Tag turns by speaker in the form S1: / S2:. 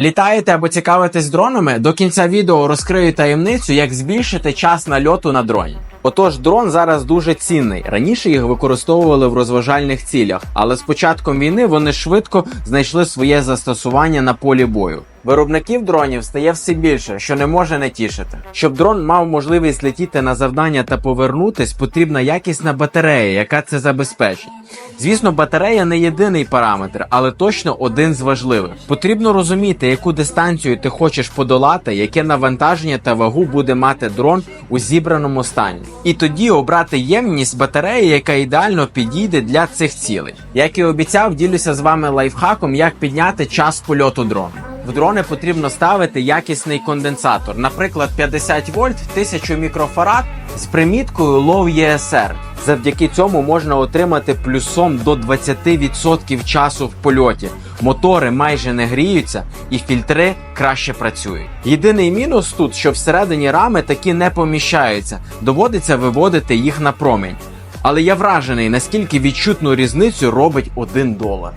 S1: Літаєте або цікавитесь дронами? До кінця відео розкрию таємницю, як збільшити час нальоту на дроні. Отож, дрон зараз дуже цінний. Раніше їх використовували в розважальних цілях, але з початком війни вони швидко знайшли своє застосування на полі бою. Виробників дронів стає все більше, що не може не тішити. Щоб дрон мав можливість летіти на завдання та повернутись, потрібна якісна батарея, яка це забезпечить. Звісно, батарея не єдиний параметр, але точно один з важливих. Потрібно розуміти, яку дистанцію ти хочеш подолати, яке навантаження та вагу буде мати дрон у зібраному стані. І тоді обрати ємність батареї, яка ідеально підійде для цих цілей. Як і обіцяв, ділюся з вами лайфхаком, як підняти час польоту дрону. В дрони потрібно ставити якісний конденсатор, наприклад, 50 вольт, 1000 мікрофарад з приміткою Low ESR. Завдяки цьому можна отримати плюсом до 20% часу в польоті. Мотори майже не гріються і фільтри краще працюють. Єдиний мінус тут, що всередині рами такі не поміщаються, доводиться виводити їх на промінь. Але я вражений, наскільки відчутну різницю робить 1 долар.